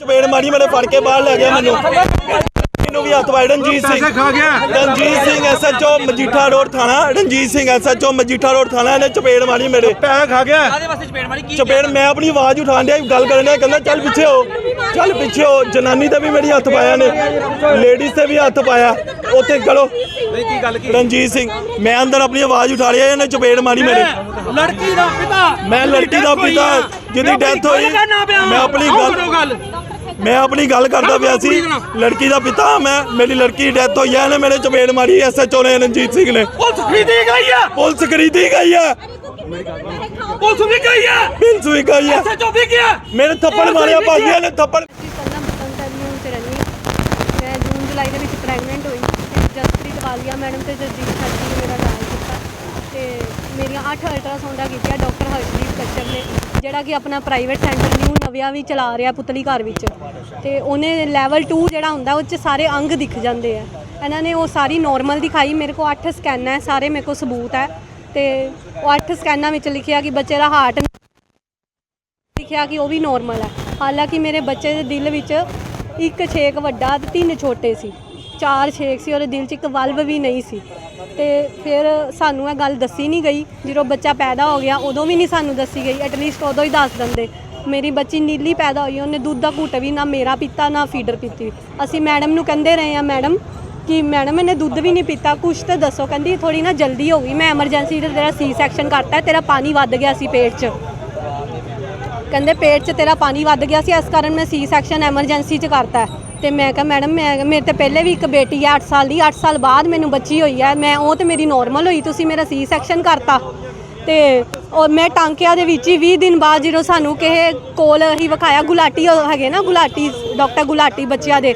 ਚਪੇੜ ਮਾਰੀ ਮੇਰੇ ਫੜ ਕੇ ਬਾਹਰ ਲੈ ਗਿਆ ਮੈਨੂੰ। ਮੈਨੂੰ ਵੀ ਹੱਥ ਵਾਈ ਰਣਜੀਤ ਸਿੰਘ। ਖਾ ਗਿਆ। ਰਣਜੀਤ ਸਿੰਘ ਐਸਐਚਓ ਮਜੀਠਾ ਰੋਡ ਥਾਣਾ। ਰਣਜੀਤ ਸਿੰਘ ਐਸਐਚਓ ਮਜੀਠਾ ਰੋਡ ਥਾਣਾ ਇਹਨੇ ਚਪੇੜ ਮਾਰੀ ਮੇਰੇ। ਪੈਸਾ ਖਾ ਗਿਆ। ਕਾਦੇ ਵਾਸਤੇ ਚਪੇੜ ਮਾਰੀ? ਕੀ ਚਪੇੜ ਮੈਂ ਆਪਣੀ ਆਵਾਜ਼ ਉਠਾਣ ਡਿਆ ਗੱਲ ਕਰਨ ਡਿਆ ਕਹਿੰਦਾ ਚੱਲ ਪਿੱਛੇ ਹੋ ਚੱਲ ਪਿੱਛੇ ਹੋ। ਜਨਾਨੀ ਤੇ ਵੀ ਮੇਰੀ ਹੱਥ ਪਾਇਆ ਨੇ। ਲੇਡੀਜ਼ ਤੇ ਵੀ ਹੱਥ ਪਾਇਆ। ਉੱਥੇ ਚਲੋ ਨਹੀਂ ਕੀ ਗੱਲ ਕੀ? ਰਣਜੀਤ ਸਿੰਘ ਮੈਂ ਅੰਦਰ ਆਪਣੀ ਆਵਾਜ਼ ਉਠਾ ਲਿਆ ਇਹਨੇ ਚਪੇੜ ਮਾਰੀ ਮੇਰੇ। ਲੜਕੀ ਦਾ ਪਿਤਾ। ਮੈਂ ਲੜਕੀ ਦਾ ਪਿਤਾ ਜਿਹਦੀ ਡੈਥ ਹੋਈ ਮੈਂ ਆਪਣੀ ਗੱਲ। ਮੈਂ ਆਪਣੀ ਗੱਲ ਕਰਦਾ ਪਿਆ ਸੀ ਲੜਕੀ ਦਾ ਪਿਤਾ ਮੈਂ ਮੇਰੀ ਲੜਕੀ ਦੀ ਡੈਥ ਹੋਈ ਹੈ ਇਹਨੇ ਮੇਰੇ ਚਪੇੜ ਮਾਰੀ ਐਸਐਚਓ ਨੇ ਰਣਜੀਤ ਸਿੰਘ ਨੇ। ਪੁਲਿਸ ਖਰੀਦੀ ਗਈ ਆ ਪੁਲਿਸ ਖਰੀਦੀ ਗਈ ਹੈ। ਪੁਲਿਸ ਵੀ ਗਈ ਆ ਪੁਲਿਸ ਵੀ ਗਈ ਹੈ। ਸੱਚੋ ਵੀ ਗਿਆ। ਮੇਰੇ ਥੱਪੜ ਮਾਰਿਆ ਭਾਜੀਆਂ ਨੇ ਥੱਪੜ ਅਸੀਂ ਪਹਿਲਾਂ ਬਤੰਗ ਟੈਲੀਵਿਜ਼ਨ ਚ ਰਹਿੰਦੀ ਹਾਂ ਮੈਂ ਜੂਨ ਜੁਲਾਈ ਦੇ ਵਿੱਚ ਪ੍ਰੈਗਨੈਂਟ ਹੋਈ। ਤੇ ਜਸਪ੍ਰੀਤ ਵਾਲੀਆ ਮੈਡਮ ਤੇ ਜਸਜੀਤ ਸਾਡੀ ਨੇ ਮੇਰਾ ਇਲਾਜ ਕੀਤਾ। ਤੇ ਮੇਰੀਆਂ 8 ਅਲਟਰਾਸਾਊਂਡਾਂ ਕੀਤੀਆਂ ਡਾਕਟਰ ਹਰਸ਼ਦੀਪ ਕੱਚਰ ਨੇ। ਜਿਹੜਾ ਕਿ ਆਪਣਾ ਪ੍ਰਾਈਵੇਟ ਸੈਂਟਰ ਨਿਊ ਨਵਿਆ ਵੀ ਚਲਾ ਰਿਹਾ ਪੁਤਲੀ ਘਰ ਵਿੱਚ। ਤੇ ਉਹਨੇ ਲੈਵਲ 2 ਜਿਹੜਾ ਹੁੰਦਾ, ਉਹ 'ਚ ਸਾਰੇ ਅੰਗ ਦਿਖ ਜਾਂਦੇ ਆ। ਇਹਨਾਂ ਨੇ ਉਹ ਸਾਰੀ ਨੋਰਮਲ ਦਿਖਾਈ। ਮੇਰੇ ਕੋਲ 8 ਸਕੈਨ ਹੈ, ਸਾਰੇ ਮੇਰੇ ਕੋਲ ਸਬੂਤ ਹੈ। ਤੇ ਉਹ 8 ਸਕੈਨਾਂ ਵਿੱਚ ਲਿਖਿਆ ਕਿ ਬੱਚੇ ਦਾ ਹਾਰਟ ਲਿਖਿਆ ਕਿ ਉਹ ਵੀ ਨੋਰਮਲ ਹੈ। ਹਾਲਾਂਕਿ ਮੇਰੇ ਬੱਚੇ ਦੇ ਦਿਲ ਵਿੱਚ ਇੱਕ ਛੇਕ ਵੱਡਾ ਤੇ ਤਿੰਨ ਛੋਟੇ ਸੀ। ਚਾਰ ਛੇਕ ਸੀ, ਉਹਦੇ ਦਿਲ 'ਚ ਇੱਕ ਵਲਵ ਵੀ ਨਹੀਂ ਸੀ। ਤੇ ਫਿਰ ਸਾਨੂੰ ਇਹ ਗੱਲ ਦੱਸੀ ਨਹੀਂ ਗਈ। ਜਦੋਂ ਬੱਚਾ ਪੈਦਾ ਹੋ ਗਿਆ, ਉਦੋਂ ਵੀ ਨਹੀਂ ਸਾਨੂੰ ਦੱਸੀ ਗਈ। ਐਟਲੀਸਟ ਉਦੋਂ ਹੀ ਦੱਸ ਦਿੰਦੇ। ਮੇਰੀ ਬੱਚੀ ਨੀਲੀ ਪੈਦਾ ਹੋਈ, ਉਹਨੇ ਦੁੱਧ ਦਾ ਘੁੱਟ ਵੀ ਨਾ ਮੇਰਾ ਪੀਤਾ, ਨਾ ਫੀਡਰ ਪੀਤੀ। ਅਸੀਂ ਮੈਡਮ ਨੂੰ ਕਹਿੰਦੇ ਰਹੇ ਆ ਮੈਡਮ ਕਿ ਮੈਡਮ ਇਹਨੇ ਦੁੱਧ ਵੀ ਨਹੀਂ ਪੀਤਾ, ਕੁਛ ਤਾਂ ਦੱਸੋ। ਕਹਿੰਦੀ ਥੋੜੀ ਨਾ ਜਲਦੀ ਹੋ ਗਈ। ਮੈਂ ਐਮਰਜੈਂਸੀ ਤੇ ਤੇਰਾ ਸੀ ਸੈਕਸ਼ਨ ਕਰਤਾ, ਤੇਰਾ ਪਾਣੀ ਵੱਧ ਗਿਆ ਸੀ ਪੇਟ 'ਚ। ਕਹਿੰਦੇ, ਪੇਟ 'ਚ ਤੇਰਾ ਪਾਣੀ ਵੱਧ ਗਿਆ ਸੀ, ਇਸ ਕਾਰਨ ਮੈਂ ਸੀ ਸੈਕਸ਼ਨ ਐਮਰਜੈਂਸੀ 'ਚ ਕਰਤਾ ਤੇ ਮੈਂ ਕਿਹਾ, ਮੈਡਮ, ਮੈਂ ਮੇਰੇ ਤੇ ਪਹਿਲੇ ਵੀ ਇੱਕ ਬੇਟੀ ਹੈ 8 ਸਾਲ ਦੀ 8 ਸਾਲ ਬਾਅਦ ਮੈਨੂੰ ਬੱਚੀ ਹੋਈ ਹੈ ਮੈਂ ਉਹ ਤੇ ਮੇਰੀ ਨਾਰਮਲ ਹੋਈ, ਤੁਸੀਂ ਮੇਰਾ ਸੀ ਸੈਕਸ਼ਨ ਕਰਤਾ। ਤੇ ਔਰ ਮੈਂ ਟਾਂਕਿਆਂ ਦੇ ਵਿੱਚ ਹੀ 20 ਦਿਨ ਬਾਅਦ ਜਦੋਂ ਸਾਨੂੰ ਕਿਸੇ ਕੋਲ ਹੀ ਵਿਖਾਇਆ, ਗੁਲਾਟੀ ਉਹ ਹੈਗੇ ਨਾ, ਗੁਲਾਟੀ ਡਾਕਟਰ ਗੁਲਾਟੀ ਬੱਚਿਆਂ ਦੇ,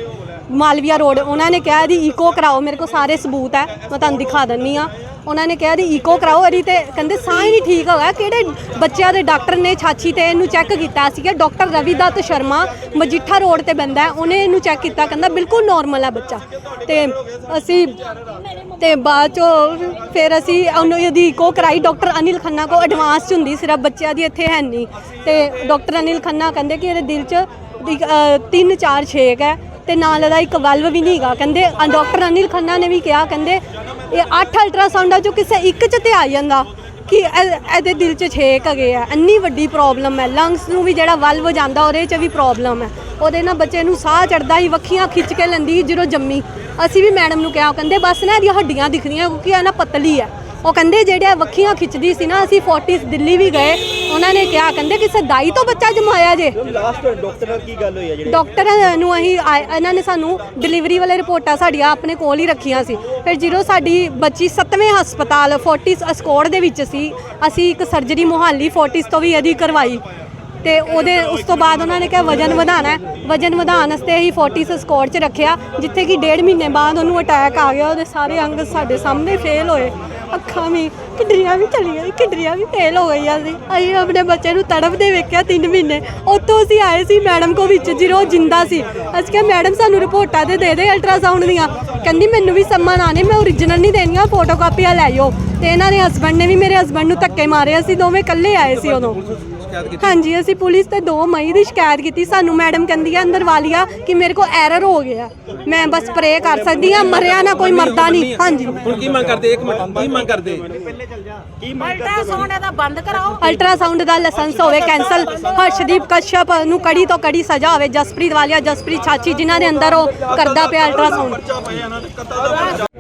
ਮਾਲਵੀਆ ਰੋਡ, ਉਹਨਾਂ ਨੇ ਕਿਹਾ, ਇਹਦੀ ਈਕੋ ਕਰਾਓ, ਮੇਰੇ ਕੋਲ ਸਾਰੇ ਸਬੂਤ ਹੈ ਮੈਂ ਤੁਹਾਨੂੰ ਦਿਖਾ ਦਿੰਨੀ ਆ। ਉਹਨਾਂ ਨੇ ਕਿਹਾ ਇਹਦੀ ਈਕੋ ਕਰਾਓ ਇਹਦੀ ਤੇ ਕਹਿੰਦੇ ਸਾਹ ਹੀ ਨਹੀਂ ਠੀਕ ਹੋਇਆ। ਕਿਹੜੇ ਬੱਚਿਆਂ ਦੇ ਡਾਕਟਰ ਨੇ ਛਾਛੀ ਤੇ ਇਹਨੂੰ ਚੈੱਕ ਕੀਤਾ ਸੀਗਾ ਡਾਕਟਰ ਰਵੀਦਤ ਸ਼ਰਮਾ ਮਜੀਠਾ ਰੋਡ ਤੇ ਬੰਦਾ ਹੈ ਉਹਨੇ ਇਹਨੂੰ ਚੈੱਕ ਕੀਤਾ ਕਹਿੰਦਾ ਬਿਲਕੁਲ ਨਾਰਮਲ ਹੈ ਬੱਚਾ। ਤੇ ਅਸੀਂ ਤੇ ਬਾਅਦ ਚੋਂ ਫਿਰ ਅਸੀਂ ਉਹਨੂੰ ਇਹਦੀ ਈਕੋ ਕਰਾਈ ਡਾਕਟਰ ਅਨਿਲ ਖੰਨਾ ਕੋ ਐਡਵਾਂਸ ਚ ਹੁੰਦੀ ਸਿਰਫ ਬੱਚਿਆਂ ਦੀ ਇੱਥੇ ਹੈ ਨਹੀਂ। ਤੇ ਡਾਕਟਰ ਅਨਿਲ ਖੰਨਾ ਕਹਿੰਦੇ ਕਿ ਇਹਦੇ ਦਿਲ 'ਚ ਇੱਕ, ਅ, ਤਿੰਨ ਚਾਰ ਛੇਕ ਹੈ ਤੇ ਨਾਲ ਇਹਦਾ ਇੱਕ ਵਲਵ ਵੀ ਨਹੀਂ ਹੈਗਾ। ਕਹਿੰਦੇ ਡਾਕਟਰ ਅਨਿਲ ਖੰਨਾ ਨੇ ਵੀ ਕਿਹਾ ਕਹਿੰਦੇ ਇਹ 8 ਆ ਜੋ ਕਿਸੇ ਇੱਕ ਚ ਤੇ ਆ ਜਾਂਦਾ ਕਿ ਇਹ- ਇਹਦੇ ਦਿਲ 'ਚ ਛੇਕ ਹੈਗੇ ਆ। ਇੰਨੀ ਵੱਡੀ ਪ੍ਰੋਬਲਮ ਹੈ ਲੰਗਸ ਨੂੰ ਵੀ ਜਿਹੜਾ ਵਲਵ ਜਾਂਦਾ, ਉਹਦੇ 'ਚ ਵੀ ਪ੍ਰੋਬਲਮ ਹੈ ਉਹਦੇ ਨਾਲ ਬੱਚੇ ਨੂੰ ਸਾਹ ਚੜਦਾ ਹੀ, ਵੱਖੀਆਂ ਖਿੱਚ ਕੇ ਲੈਂਦੀ ਜਦੋਂ ਜੰਮੀ। ਅਸੀਂ ਵੀ ਮੈਡਮ ਨੂੰ ਕਿਹਾ, ਉਹ ਕਹਿੰਦੇ, ਬਸ ਨਾ ਇਹਦੀਆਂ ਹੱਡੀਆਂ ਦਿਖਦੀਆਂ ਕਿਉਂਕਿ ਇਹ ਨਾ ਪਤਲੀ ਹੈ ਉਹ ਕਹਿੰਦੇ, ਜਿਹੜੇ ਵੱਖੀਆਂ ਖਿੱਚਦੀ ਸੀ ਨਾ, ਅਸੀਂ 40 ਦਿੱਲੀ ਵੀ ਗਏ ਉਹਨਾਂ ਨੇ ਕਿਹਾ ਕਹਿੰਦੇ ਕਿਸੇ ਦਾਈ ਤੋਂ ਬੱਚਾ ਜਮਾਇਆ ਜੇ। ਲਾਸਟ ਡਾਕਟਰ ਨਾਲ ਕੀ ਗੱਲ ਹੋਈ ਹੈ ਜਿਹੜੀ? ਡਾਕਟਰ ਨੂੰ ਅਸੀਂ ਆਏ- ਇਹਨਾਂ ਨੇ ਸਾਨੂੰ ਡਿਲੀਵਰੀ ਵਾਲੇ ਰਿਪੋਰਟਾਂ ਸਾਡੀਆਂ ਆਪਣੇ ਕੋਲ ਹੀ ਰੱਖੀਆਂ ਸੀ। ਫਿਰ ਜਦੋਂ ਸਾਡੀ ਬੱਚੀ 7ਵੇਂ ਹਸਪਤਾਲ ਫੋਰਟਿਸ ਅਸਕੋੜ ਦੇ ਵਿੱਚ ਸੀ ਅਸੀਂ ਇੱਕ ਸਰਜਰੀ ਮੁਹਾਲੀ ਫੋਰਟਿਸ ਤੋਂ ਵੀ ਇਹਦੀ ਕਰਵਾਈ। ਤੇ ਉਹਦੇ ਉਸ ਤੋਂ ਬਾਅਦ ਉਹਨਾਂ ਨੇ ਕਿਹਾ ਵਜਨ ਵਧਾਣਾ ਹੈ। ਵਜਨ ਵਧਾਉਣ ਵਾਸਤੇ ਅਸੀਂ ਫੋਰਟਿਸ ਅਸਕੋੜ 'ਚ ਰੱਖਿਆ, ਜਿੱਥੇ ਕਿ ਡੇਢ ਮਹੀਨੇ ਬਾਅਦ ਉਹਨੂੰ ਅਟੈਕ ਆ ਗਿਆ। ਉਹਦੇ ਸਾਰੇ ਅੰਗ ਸਾਡੇ ਸਾਹਮਣੇ ਫੇਲ ਹੋਏ। ਅੱਖਾਂ ਵੀ ਕਿਡਰੀਆਂ ਵੀ ਚਲੀ ਗਈ ਕਿਡਰੀਆਂ ਵੀ ਫੇਲ ਹੋ ਗਈਆਂ ਸੀ। ਅਸੀਂ ਆਪਣੇ ਬੱਚੇ ਨੂੰ ਤੜਫਦੇ ਵੇਖਿਆ 3 ਮਹੀਨੇ। ਉੱਥੋਂ ਅਸੀਂ ਆਏ ਸੀ ਮੈਡਮ ਕੋ ਵਿੱਚ ਜਦੋਂ ਉਹ ਜਿੰਦਾ ਸੀ। ਅਸੀਂ ਕਿਹਾ ਮੈਡਮ ਸਾਨੂੰ ਰਿਪੋਰਟਾਂ ਤੇ ਦੇ ਦੇ ਅਲਟਰਾਸਾਊਂਡ ਦੀਆਂ। ਕਹਿੰਦੀ ਮੈਨੂੰ ਵੀ ਸੰਮਨ ਆਣੇ ਮੈਂ ਓਰੀਜਨਲ ਨਹੀਂ ਦੇਣੀਆਂ ਫੋਟੋਕਾਪੀਆਂ ਲੈ ਜਾਓ ਤੇ ਇਹਨਾਂ ਦੇ ਹਸਬੰਡ ਨੇ ਵੀ ਮੇਰੇ ਹਸਬੰਡ ਨੂੰ ਧੱਕੇ ਮਾਰੇ ਅਸੀਂ ਦੋਵੇਂ ਇਕੱਲੇ ਆਏ ਸੀ ਉਦੋਂ। ਹਾਂਜੀ ਅਸੀਂ ਪੁਲਿਸ ਤੇ 2 ਮਈ ਦੀ ਸ਼ਿਕਾਇਤ ਕੀਤੀ। ਸਾਨੂੰ ਮੈਡਮ ਕਹਿੰਦੀ ਆ ਅੰਦਰ ਵਾਲੀਆ ਕਿ ਮੇਰੇ ਕੋ ਐਰਰ ਹੋ ਗਿਆ। ਮੈਂ ਬਸ ਸਪਰੇ ਕਰ ਸਕਦੀ ਆ ਮਰਿਆ ਨਾ ਕੋਈ ਮਰਦਾ ਨਹੀਂ। ਹਾਂਜੀ। ਹੁਣ ਕੀ ਮੰਗ ਕਰਦੇ? ਇੱਕ ਮਿੰਟ ਕੀ ਮੰਗ ਕਰਦੇ? ਅਲਟਰਾਸਾਊਂਡ ਇਹਦਾ ਬੰਦ ਕਰਾਓ। ਅਲਟਰਾਸਾਊਂਡ ਦਾ ਲਾਇਸੈਂਸ ਹੋਵੇ ਕੈਂਸਲ ਹਰਸ਼ਦੀਪ ਕਸ਼ਯਪ ਨੂੰ ਕੜੀ ਤੋਂ ਕੜੀ ਸਜ਼ਾ ਹੋਵੇ ਜਸਪ੍ਰੀਤ ਵਾਲੀਆ ਜਸਪ੍ਰੀਤ ਛਾਚੀ ਜਿਨ੍ਹਾਂ ਦੇ ਅੰਦਰ ਉਹ ਕਰਦਾ ਪਿਆ ਅਲਟਰਾਸਾਊਂਡ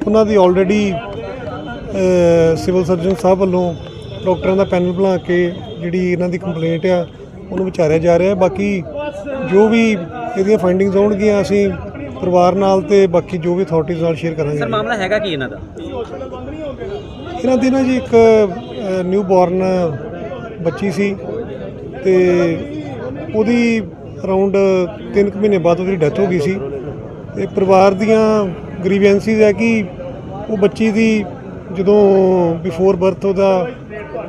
ਉਹਨਾਂ ਦੀ ਆਲਰੇਡੀ ਸਿਵਲ ਸਰਜਨ ਸਾਹਿਬ ਵੱਲੋਂ ਡਾਕਟਰਾਂ ਦਾ ਪੈਨਲ ਬਣਾ ਕੇ ਜਿਹੜੀ ਇਹਨਾਂ ਦੀ ਕੰਪਲੇਂਟ ਆ ਉਹਨੂੰ ਵਿਚਾਰਿਆ ਜਾ ਰਿਹਾ। ਹੈ ਬਾਕੀ ਜੋ ਵੀ ਇਹਦੀਆਂ ਫਾਈਂਡਿੰਗਸ ਆਉਣਗੀਆਂ ਅਸੀਂ ਪਰਿਵਾਰ ਨਾਲ ਤੇ ਬਾਕੀ ਜੋ ਵੀ ਅਥਾਰਟੀਜ਼ ਨਾਲ ਸ਼ੇਅਰ ਕਰਾਂਗੇ। ਸਰ ਮਾਮਲਾ ਹੈਗਾ ਕੀ ਇਹਨਾਂ ਦਾ? ਇਹਨਾਂ ਦੀ ਨਾ ਜੀ ਇੱਕ ਨਿਊ ਬੋਰਨ ਬੱਚੀ ਸੀ ਤੇ ਉਹਦੀ ਅਰਾਊਂਡ 3 ਮਹੀਨੇ ਬਾਅਦ ਉਹਦੀ ਡੈਥ ਹੋ ਗਈ ਸੀ। ਤੇ ਪਰਿਵਾਰ ਦੀਆਂ ਗ੍ਰੀਵੈਂਸੀਜ਼ ਹੈ ਕਿ ਉਹ ਬੱਚੀ ਦੀ ਜਦੋਂ ਬਿਫੋਰ ਬਰਥ ਉਹਦਾ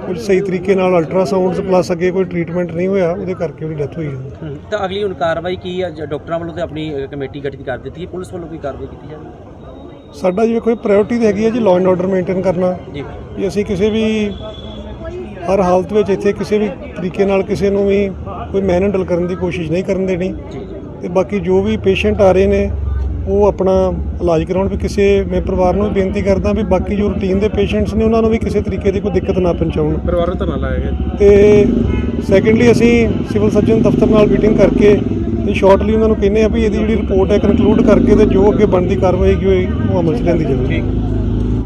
ਕੁਝ ਸਹੀ ਤਰੀਕੇ ਨਾਲ ਅਲਟਰਾਸਾਊਂਡਸ ਪਲੱਸ ਅੱਗੇ ਕੋਈ ਟ੍ਰੀਟਮੈਂਟ ਨਹੀਂ ਹੋਇਆ ਉਹਦੇ ਕਰਕੇ ਉਹਦੀ ਡੈਥ ਹੋਈ ਹੈ। ਤਾਂ ਅਗਲੀ ਹੁਣ ਕਾਰਵਾਈ ਕੀ ਹੈ ਜ- ਡਾਕਟਰਾਂ ਵੱਲੋਂ ਤੇ ਆਪਣੀ ਕਮੇਟੀ ਗਠਿਤ ਕਰ ਦਿੱਤੀ ਹੈ? ਪੁਲਿਸ ਵੱਲੋਂ ਕੋਈ ਕਾਰਵਾਈ ਕੀਤੀ ਜਾਵੇ? ਸਾਡਾ ਜਿਵੇਂ ਕੋਈ ਪ੍ਰਾਇੋਰਟੀ ਹੈਗੀ ਹੈ ਜੀ ਲਾਅ ਐਂਡ ਆਰਡਰ ਮੇਨਟੇਨ ਕਰਨਾ। ਜੀ। ਵੀ ਅਸੀਂ ਕਿਸੇ ਵੀ ਹਰ ਹਾਲਤ ਵਿੱਚ ਇੱਥੇ ਕਿਸੇ ਵੀ ਤਰੀਕੇ ਨਾਲ ਕਿਸੇ ਨੂੰ ਵੀ ਕੋਈ ਮੈਨਹੈਂਡਲ ਕਰਨ ਦੀ ਕੋਸ਼ਿਸ਼ ਨਹੀਂ ਕਰਨ ਦੇਣੀ। ਤੇ ਬਾਕੀ ਜੋ ਵੀ ਪੇਸ਼ੈਂਟ ਆ ਰਹੇ ਨੇ ਉਹ ਆਪਣਾ ਇਲਾਜ ਕਰਾਉਣ ਵੀ ਕਿਸੇ ਮੈਂ ਪਰਿਵਾਰ ਨੂੰ ਵੀ ਬੇਨਤੀ ਕਰਦਾ ਵੀ ਬਾਕੀ ਜੋ ਰੂਟੀਨ ਦੇ ਪੇਸ਼ੈਂਟਸ ਨੇ ਉਹਨਾਂ ਨੂੰ ਵੀ ਕਿਸੇ ਤਰੀਕੇ ਦੀ ਕੋਈ ਦਿੱਕਤ ਨਾ ਪਹੁੰਚਾਉਣ। ਪਰਿਵਾਰ ਧਰਨਾ ਲਾਇਆ ਗਿਆ ਤੇ ਸੈਕੰਡਲੀ ਅਸੀਂ ਸਿਵਲ ਸਰਜਨ ਦਫ਼ਤਰ ਨਾਲ ਮੀਟਿੰਗ ਕਰਕੇ ਤੇ ਸ਼ਾਰਟਲੀ ਉਹਨਾਂ ਨੂੰ ਕਹਿੰਦੇ ਆ ਵੀ ਇਹਦੀ ਜਿਹੜੀ ਰਿਪੋਰਟ ਹੈ ਕਨਕਲੂਡ ਕਰਕੇ ਤੇ ਜੋ ਅੱਗੇ ਬਣਦੀ ਕਾਰਵਾਈ ਕੀ ਹੋਈ ਉਹ ਅਮਲ 'ਚ ਲੈਂਦੀ ਜਾਵੇ